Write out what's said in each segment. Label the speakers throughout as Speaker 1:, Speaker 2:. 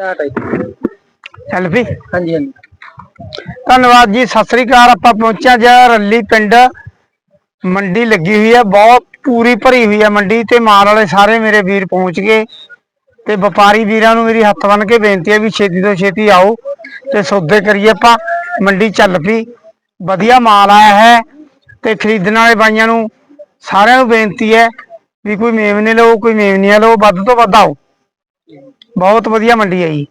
Speaker 1: Start ਹੈ
Speaker 2: ਵੀ
Speaker 1: ਹਾਂਜੀ ਹਾਂਜੀ।
Speaker 2: ਧੰਨਵਾਦ ਜੀ ਸਤਿ ਸ੍ਰੀ ਅਕਾਲ ਆਪਾਂ ਪਹੁੰਚਿਆ ਜੀ ਰੱਲੀ ਪਿੰਡ। ਮੰਡੀ ਲੱਗੀ ਹੋਈ ਹੈ ਬਹੁਤ ਪੂਰੀ ਭਰੀ ਹੋਈ ਹੈ ਮੰਡੀ ਤੇ ਮਾਲ ਵਾਲੇ ਸਾਰੇ ਮੇਰੇ ਵੀਰ ਪਹੁੰਚ ਗਏ। ਤੇ ਵਪਾਰੀ ਵੀਰਾਂ ਨੂੰ ਮੇਰੀ ਹੱਥ ਬੰਨ ਕੇ ਬੇਨਤੀ ਹੈ ਵੀ ਛੇਤੀ ਤੋਂ ਛੇਤੀ ਆਓ ਤੇ ਸੌਦੇ ਕਰੀਏ ਆਪਾਂ ਮੰਡੀ ਚੱਲ ਪਈ। ਵਧੀਆ ਮਾਲ ਆਇਆ ਹੈ ਤੇ ਖਰੀਦਣ ਵਾਲੇ ਬਾਈਆਂ ਨੂੰ ਸਾਰਿਆਂ ਨੂੰ ਬੇਨਤੀ ਹੈ ਵੀ ਕੋਈ ਮੇਵਨੇ ਲਓ ਕੋਈ ਮੇਵਨੀਆਂ ਲਓ ਵੱਧ ਤੋਂ ਵੱਧ ਆਓ। ਬਹੁਤ ਵਧੀਆ ਮੰਡੀ ਹੈ ਜੀ।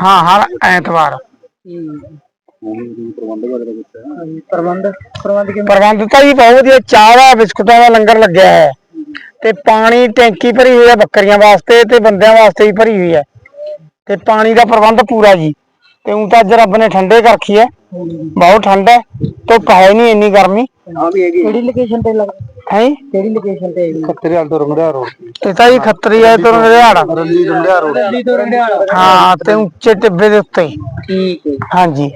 Speaker 2: ਹਾਂ ਹਰ ਐਤਵਾਰ।
Speaker 1: ਪ੍ਰਬੰਧ? ਪ੍ਰਬੰਧ ਕਿਵੇਂ?
Speaker 2: ਪ੍ਰਬੰਧ ਤਾਂ ਜੀ ਬਹੁਤ ਵਧੀਆ। ਚਾਹ ਦਾ ਬਿਸਕੁਟਾਂ ਦਾ ਲੰਗਰ ਲੱਗਿਆ ਹੈ। ਤੇ ਪਾਣੀ ਟੈਂਕੀ ਭਰੀ ਹੋਈ ਹੈ ਬੱਕਰੀਆਂ ਵਾਸਤੇ ਤੇ ਬੰਦਿਆਂ ਵਾਸਤੇ ਵੀ ਭਰੀ ਹੋਈ ਹੈ। ਤੇ ਪਾਣੀ ਦਾ ਪ੍ਰਬੰਧ ਪੂਰਾ ਜੀ। ਤੇ ਹੁਣ ਤਾਂ ਅੱਜ ਰੱਬ ਨੇ ਠੰਡੇ ਕਰ ਰੱਖੀ ਹੈ। ਬਹੁਤ ਠੰਡ ਹੈ। ਧੁੱਪ ਹੈ ਨਹੀਂ ਇੰਨੀ ਗਰਮੀ।
Speaker 1: ਹਾਂ ਵੀ ਹੈਗੀ। ਕਿਹੜੀ ਲੋਕੇਸ਼ਨ ਤੇ ਲੱਗ
Speaker 2: ਹੈ?
Speaker 1: ਕਿਹੜੀ ਲੋਕੇਸ਼ਨ ਤੇ ਹੈਗੀ
Speaker 3: ਖੱਤਰੀਆਲ ਤੋਂ ਰੰਗੜਿਆ ਰੋਡ
Speaker 2: ਇਹ ਤਾਂ ਜੀ ਖੱਤਰੀ ਹੈ ਤੋਂ ਰਿਹਾੜਾ
Speaker 3: ਰੱਲੀ ਰੰਗੜਿਆ ਰੋਡ।
Speaker 1: ਦਿੱਲੀ ਤੋਂ ਰੰਡਿਆਲਾ
Speaker 2: ਹਾਂ ਤੇ ਉੱਚੇ ਟਿੱਬੇ ਦੇ ਉੱਤੇ।
Speaker 1: ਠੀਕ ਹੈ।
Speaker 2: ਹਾਂਜੀ।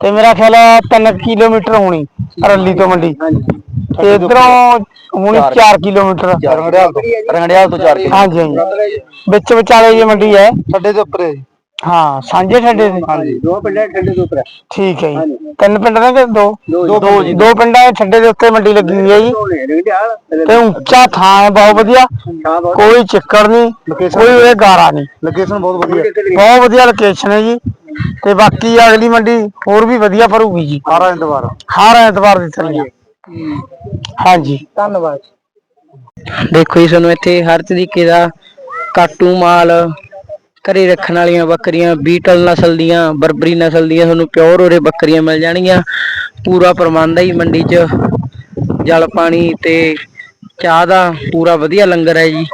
Speaker 2: ਤੇ ਮੇਰਾ ਖਿਆਲ ਹੈ 3 ਕਿਲੋਮੀਟਰ ਹੋਣੀ ਰੱਲੀ ਤੋਂ ਮੰਡੀ।
Speaker 1: ਹਾਂਜੀ
Speaker 2: ਤੇ ਇਧਰੋਂ ਹੋਣੀ 4 ਕਿਲੋਮੀਟਰ।
Speaker 3: ਰੰਗੜਿਆਲ ਤੋਂ। ਰੰਗੜਿਆਲ ਤੋਂ। 4
Speaker 2: ਹਾਂਜੀ ਹਾਂਜੀ। ਵਿੱਚ ਵਿਚਾਲੇ ਜੀ ਮੰਡੀ ਹੈ।
Speaker 3: ਛੱਡੇ ਦੇ ਉੱਪਰ ਹੈ ਜੀ।
Speaker 2: ਹਾਂ ਸਾਂਝੇ ਠੱਡੇ ਦੇ।
Speaker 3: ਹਾਂਜੀ
Speaker 1: ਦੋ ਪਿੰਡਾਂ ਠੰਡੇ ਦੇ ਉੱਪਰ
Speaker 2: ਠੀਕ ਹੈ ਜੀ। ਤਿੰਨ ਪਿੰਡ ਕਿ ਦੋ?
Speaker 1: ਦੋ
Speaker 2: ਦੋ ਜੀ। ਦੋ ਪਿੰਡਾਂ ਦੇ ਠੱਡੇ ਦੇ ਉੱਤੇ ਮੰਡੀ ਲੱਗੀ ਹੋਈ ਹੈ ਜੀ। ਤੇ ਉੱਚਾ ਥਾਂ ਹੈ ਬਹੁਤ ਵਧੀਆ।
Speaker 1: ਬਹੁਤ
Speaker 2: ਕੋਈ ਚਿੱਕੜ ਨਹੀਂ ਕੋਈ ਇਹ ਗਾਰਾ ਨਹੀਂ।
Speaker 3: ਲੋਕੇਸ਼ਨ ਬਹੁਤ ਵਧੀਆ।
Speaker 2: ਬਹੁਤ ਵਧੀਆ ਲੋਕੇਸ਼ਨ ਹੈ ਜੀ। ਤੇ ਬਾਕੀ ਅਗਲੀ ਮੰਡੀ ਹੋਰ ਵੀ ਵਧੀਆ ਭਰੂਗੀ ਜੀ।
Speaker 3: ਸਾਰਾ ਇੰਤਵਾਰ
Speaker 2: ਹਰ ਐਤਵਾਰ ਦੀ ਤਰ੍ਹਾਂ ਹਾਂਜੀ।
Speaker 1: ਧੰਨਵਾਦ।
Speaker 4: ਦੇਖੋ ਜੀ ਤੁਹਾਨੂੰ ਇੱਥੇ ਹਰ ਤਰੀਕੇ ਦਾ ਕਾਟੂ ਮਾਲ ਘਰੇ ਰੱਖਣ ਵਾਲੀਆਂ ਬੱਕਰੀਆਂ, ਬੀਟਲ ਨਸਲ ਦੀਆਂ, ਬਰਬਰੀ ਨਸਲ ਦੀਆਂ ਤੁਹਾਨੂੰ ਪਿਓਰ ਉਰੇ ਬੱਕਰੀਆਂ ਮਿਲ ਜਾਣਗੀਆਂ। ਪੂਰਾ ਪ੍ਰਬੰਧ ਹੈ ਜੀ ਮੰਡੀ 'ਚ। ਜਲ ਪਾਣੀ ਤੇ ਚਾਹ ਦਾ ਪੂਰਾ ਵਧੀਆ ਲੰਗਰ ਹੈ ਜੀ।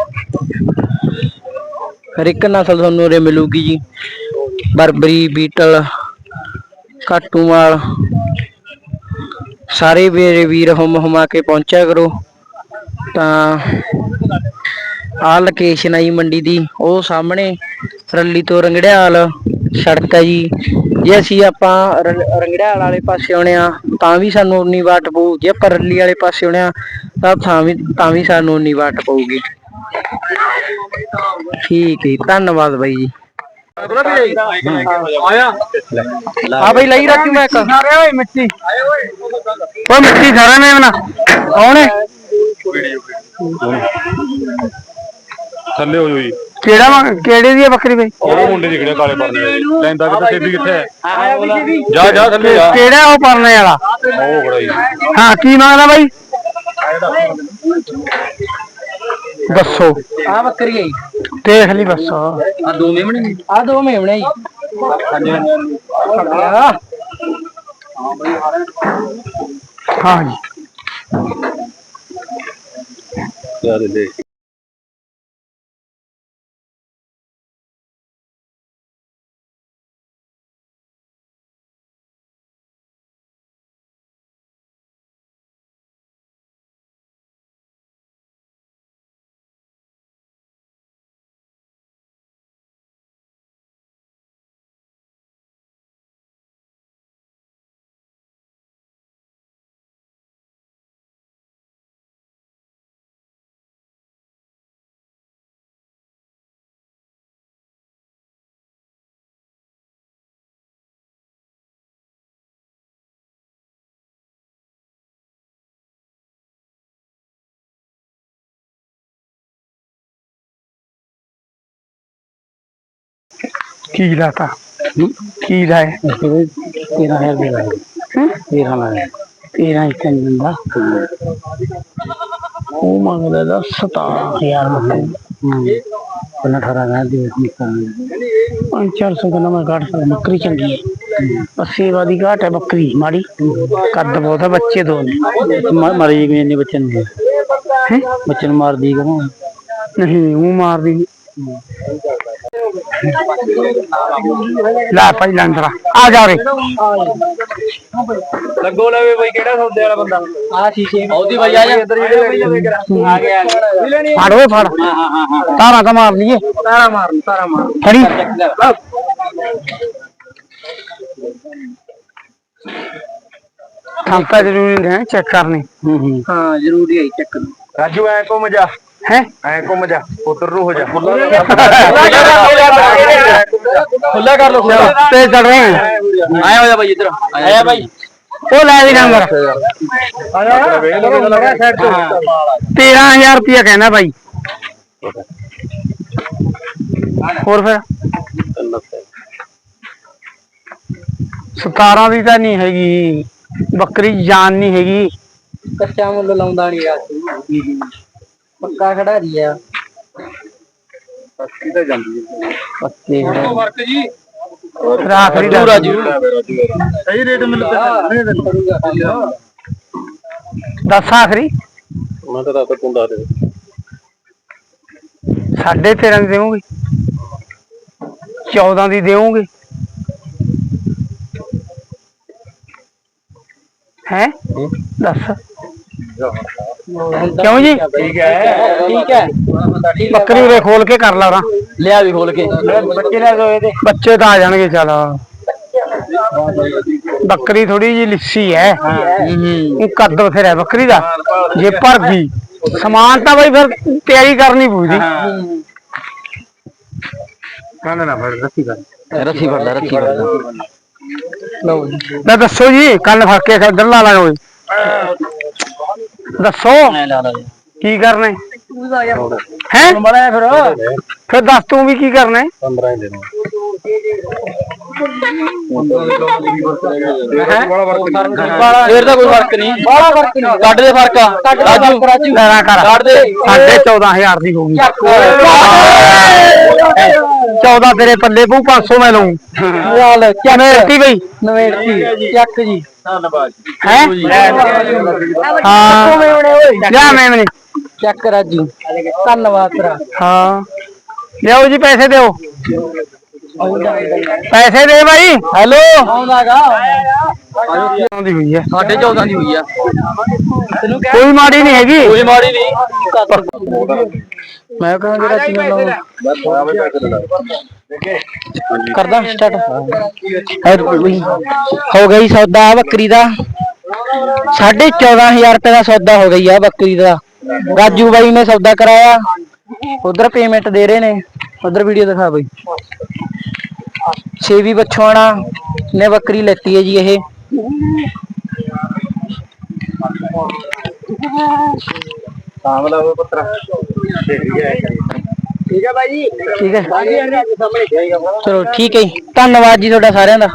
Speaker 4: ਹਰ ਇੱਕ ਨਸਲ ਤੁਹਾਨੂੰ ਉਰੇ ਮਿਲੂਗੀ ਜੀ। ਬਰਬਰੀ, ਬੀਟਲ ਕਾਟੂ ਮਾਲ ਸਾਰੇ ਮੇਰੇ ਵੀਰ ਹੁਮ ਹੁਮਾ ਕੇ ਪਹੁੰਚਿਆ ਕਰੋ। ਤਾਂ ਆਹ ਲੋਕੇਸ਼ਨ ਆਈ ਮੰਡੀ ਦੀ, ਉਹ ਸਾਹਮਣੇ ਰੱਲੀ ਤੋਂ ਰੰਗੜਿਆਲ ਸੜਕ ਹੈ ਜੀ। ਜੇ ਅਸੀਂ ਆਪਾਂ ਰੰਗੜਿਆਲ ਵਾਲੇ ਪਾਸੇ ਆਉਣੇ ਆ, ਤਾਂ ਵੀ ਸਾਨੂੰ ਉਨੀ ਵਾਟ ਪਊ। ਜੇ ਆਪਾਂ ਰੱਲੀ ਵਾਲੇ ਪਾਸੇ ਆਉਣੇ ਆ, ਤਾਂ ਤਾਂ ਵੀ ਤਾਂ ਵੀ ਸਾਨੂੰ ਉਨੀ ਵਾਟ ਪਊਗੀ। ਠੀਕ ਹੈ ਧੰਨਵਾਦ ਬਾਈ ਜੀ। ਆ ਬਈ, ਲਈ ਰੱਖੀ ਮੈਂ ਇੱਕ।
Speaker 2: ਸਾਰੇ ਓਏ ਮਿੱਟੀ ਓਏ ਮਿੱਟੀ ਸਾਰੇ ਨੇ। ਬਣਾ ਕੌਣ ਹੈ
Speaker 3: ਥੱਲੇ ਹੋ ਜੀ।
Speaker 2: ਕਿਹੜਾ ਵਾ- ਕਿਹੜੇ ਦੀ ਹੈ ਬੱਕਰੀ ਬਈ?
Speaker 3: ਉਹ ਮੁੰਡੇ ਦੀ ਕਿਹੜੇ ਕਾਲੇ ਪਰਨੇ ਲੈਂਦਾ ਕਿਤੇ ਸੇਬੀ ਕਿੱਥੇ? ਹੈ ਜਾ ਜਾ ਥੱਲੇ ਜਾ।
Speaker 2: ਕਿਹੜਾ ਉਹ ਪਰਨੇ ਵਾਲਾ?
Speaker 3: ਉਹ ਖੜਾ ਜੀ।
Speaker 2: ਹਾਂ ਕੀ ਮੰਗਦਾ ਬਾਈ? ਦੱਸੋ।
Speaker 4: ਆ ਬੱਕਰੀ ਹੈ ਜੀ।
Speaker 2: ਦੇਖ ਲਈ ਬਸ।
Speaker 4: ਆ ਦੋ ਮੇਮਣੇ ਆ ਦੋ ਮੇਮਣੇ ਜੀ।
Speaker 2: ਹਾਂ ਜੀ।
Speaker 3: ਜਾ ਦੇ।
Speaker 2: ਕੀ ਲਾਤਾ? ਕੀ ਲਾਏ
Speaker 4: ਤੇਰਾਂ ਹਜ਼ਾਰ ਦੇ ਲਾਏ ਤੇਰਾਂ ਲਾਏ
Speaker 2: ਤੇਰਾ ਇੱਕ ਦਿੰਦਾ ਉਹ ਮੰਗਦਾ ਦਾ 17000 ਮੰਗਦਾ
Speaker 4: ਉਹਨਾਂ 18000 ਦੇ ਨਿਕਲਣੇ
Speaker 2: 5-400 ਦਾ ਮੈਂ ਘਾਟ ਸਕਦਾ ਬੱਕਰੀ ਚੰਗੀ ਹੈ। ਬਸ ਸੇਵਾ ਦੀ ਘਾਟ ਹੈ ਬੱਕਰੀ ਮਾੜੀ। ਕੱਦ ਬਹੁਤ ਹੈ ਬੱਚੇ ਦੋ ਨੇ।
Speaker 4: ਮਾਰੀ ਗਏ ਨੇ ਬੱਚੇ ਨੂੰ
Speaker 2: ਹੈਂ?
Speaker 4: ਬੱਚੇ ਨੂੰ ਮਾਰਦੀ ਕਰਾਂ
Speaker 2: ਨਹੀਂ ਉਹ ਮਾਰਦੀ ਲੈ ਭਾਈ ਲੰਦਰਾ ਆ ਜਾ ਰੇ
Speaker 3: ਲੱਗੋ ਲਵੇ ਬਈ ਕਿਹੜਾ ਸੌਦੇ ਵਾਲਾ ਬੰਦਾ।
Speaker 4: ਆ ਸ਼ੀਸ਼ੇ ਉਹਦੀ ਵਜ੍ਹਾ ਆ
Speaker 3: ਇੱਧਰ ਜਿਹੜੇ
Speaker 4: ਆ। ਗਿਆ।
Speaker 2: ਫੜ ਓਏ ਫੜ। ਤਾਰਾ ਤਾਂ ਮਾਰ ਲਈਏ।
Speaker 4: ਤਾਰਾ ਮਾਰ ਤਾਰਾ ਮਾਰ
Speaker 2: ਖੜੀ। ਥਾਂਪਾ ਜ਼ਰੂਰੀ ਹੈ ਚੈੱਕ ਕਰਨੀ।
Speaker 4: ਹਾਂ ਜ਼ਰੂਰੀ ਹੈ ਚੱਕ
Speaker 3: ਰਾਜੂ ਐ ਕੋ ਮਜਾ
Speaker 2: ਹੈ?
Speaker 3: ਐ ਘੁੰਮ ਜਾ ਉਧਰ ਨੂੰ ਹੋ ਜਾ।
Speaker 4: ਖੁੱਲਾ ਕਰ ਲੋ
Speaker 2: ਤੇ ਚੜ ਰਹੇ ਹਾਂ
Speaker 4: ਆਇਆ ਹੋਇਆ ਬਾਈ ਇੱਧਰ ਆਇਆ ਬਾਈ।
Speaker 2: ਉਹ ਲੈ ਵੀ ਨੰਬਰ। 13000 ਰੁਪਇਆ ਕਹਿੰਦਾ ਬਾਈ। ਹੋਰ ਫਿਰ? 17 ਦੀ ਤਾਂ ਨਹੀਂ ਹੈਗੀ। ਬੱਕਰੀ ਜਾਨ ਨਹੀਂ ਹੈਗੀ।
Speaker 4: ਕੱਚਾ ਮੁੱਲ ਲਾਉਂਦਾ ਨਹੀਂ ਯਾਰ। ਪੱਕਾ ਖੜਾ ਰਹੀ ਆ
Speaker 3: ਕਿਤੇ ਜਾਂਦੀ
Speaker 4: ਪੱਕੇ
Speaker 3: ਵਰਕ ਜੀ?
Speaker 2: ਫਿਰ ਆਖਰੀ ਦਾ।
Speaker 3: ਸਹੀ ਰੇਟ ਮਿਲਦਾ
Speaker 2: ਦੱਸ ਆਖਰੀ।
Speaker 3: ਮੈਂ ਤਾਂ ਦੱਸ ਤੂੰ ਦੱਸ ਦੇ
Speaker 2: ਸਾਢੇ 13 ਦੀ ਦੇਵੋਗੇ। 14 ਦੀ ਦੇਵੋਗੇ। ਹੈ। ਦੱਸ। ਕਿਉਂ ਜੀ?
Speaker 4: ਠੀਕ ਹੈ। ਠੀਕ ਹੈ।
Speaker 2: ਬੱਕਰੀ ਉਰੇ ਖੋਲ ਕੇ ਕਰ ਲਾ
Speaker 4: ਲਿਆ ਵੀ ਖੋਲ ਕੇ। ਬੱਚੇ ਲੈ ਗਏ ਤੇ
Speaker 2: ਬੱਚੇ ਤਾਂ ਆ ਜਾਣਗੇ ਚਲ। ਬੱਕਰੀ ਥੋੜੀ ਜੀ ਲਿੱਸੀ ਹੈ। ਉਹ ਕੱਦ ਬਥੇਰਾ ਬੱਕਰੀ ਦਾ। ਜੇ ਭਰ ਗਈ ਸਮਾਨ ਤਾਂ ਬਈ ਫਿਰ ਤਿਆਰੀ ਕਰਨੀ ਪਊਗੀ।
Speaker 3: ਕੰਨ ਨਾ ਫੜ ਰੱਖੀ ਕਰ
Speaker 4: ਰੱਖੀ ਫੜਦਾ ਰੱਖੀ ਫੜਦਾ ਲਓ ਜੀ
Speaker 2: ਲੈ। ਦੱਸੋ ਜੀ ਕੰਨ ਫੜ ਕੇ ਖੱਦਰ ਲਾ ਲਾ ਓਏ ਦੱਸੋ।
Speaker 4: ਐ ਲਾ ਲਾ ਜੀ।
Speaker 2: ਕੀ ਕਰਨਾ? ਹੈ?
Speaker 4: ਬੜਾ ਫਿਰ
Speaker 2: ਫਿਰ ਦੱਸ ਤੂੰ ਵੀ ਕੀ ਕਰਨਾ? ਹੈ?
Speaker 3: 15 ਹੀ ਦੇ ਬੜਾ ਵਰਕ
Speaker 4: ਫੇਰ ਤਾਂ ਕੋਈ ਫ਼ਰਕ ਨਹੀਂ। ਬੜਾ ਫ਼ਰਕ ਨਹੀਂ ਕੱਢ ਦੇ ਫ਼ਰਕ। ਰਾਜੂ ਰਾਜੂ।
Speaker 2: ਲੈਣਾ ਕਰ।
Speaker 4: ਕੱਢ ਦੇ।
Speaker 2: ਸਾਢੇ 14000 ਦੀ ਹੋਊਗੀ 14 ਤੇਰੇ ਪੱਲੇ ਪੂ 500 ਮੈਂ ਲਊਂ।
Speaker 4: ਚੱਲ
Speaker 2: ਕਿਵੇਂ ਰੱਖੀ ਬਈ।
Speaker 4: ਨਵੇੜਤੀ ਚੱਕ ਜੀ।
Speaker 3: ਧੰਨਵਾਦ
Speaker 2: ਹੈ? ਹਾਂ। ਲਿਆ ਮੈਂ ਮਨੇ
Speaker 4: ਚੱਕ ਰਾਜੂ। ਧੰਨਵਾਦ ਤੇਰਾ
Speaker 2: ਹਾਂ। ਲਿਆਓ ਜੀ ਪੈਸੇ ਦਿਓ। ਪੈਸੇ ਦੇ ਬਾਈ। ਹੈਲੋ।
Speaker 4: ਆਉਂਦਾਗਾ।
Speaker 2: ਆਉਂਦੀ ਹੋਈ ਹੈ।
Speaker 4: ਸਾਡੇ 14 ਦੀ ਹੋਈ ਆ। ਤੈਨੂੰ
Speaker 2: ਕੋਈ ਮਾੜੀ ਨਹੀਂ ਹੈਗੀ।
Speaker 4: ਕੋਈ ਮਾੜੀ ਨਹੀਂ। ਮੈਂ ਕਹਾਂਗਾ ਰਾਜੂ ਨੂੰ ਕਰਦਾ ਸਟਾਰਟ ਹੋ ਗਈ ਸੌਦਾ ਬੱਕਰੀ ਦਾ। ਸਾਢੇ 14000 ਰੁਪਏ ਦਾ ਸੌਦਾ ਹੋ ਗਈ ਆ ਬੱਕਰੀ ਦਾ। ਰਾਜੂ ਬਾਈ ਨੇ ਸੌਦਾ ਕਰਾਇਆ। ਉਧਰ ਪੇਮੈਂਟ ਦੇ ਰਹੇ ਨੇ। ਉਧਰ ਵੀਡੀਓ ਦਿਖਾ ਬਾਈ। ਛੇਵੀ ਬਛਵਾਣਾ ਨੇ ਬੱਕਰੀ ਲੈਤੀ ਹੈ ਜੀ ਇਹ।
Speaker 3: ਸਾਹਮਣਾ ਉਹ ਪੱਤਰਾ।
Speaker 2: ਠੀਕ ਹੈ ਬਾਈ।
Speaker 4: ਠੀਕ ਹੈ। ਚਲੋ ਠੀਕ ਹੈ ਜੀ। ਧੰਨਵਾਦ ਜੀ ਤੁਹਾਡਾ ਸਾਰਿਆਂ ਦਾ।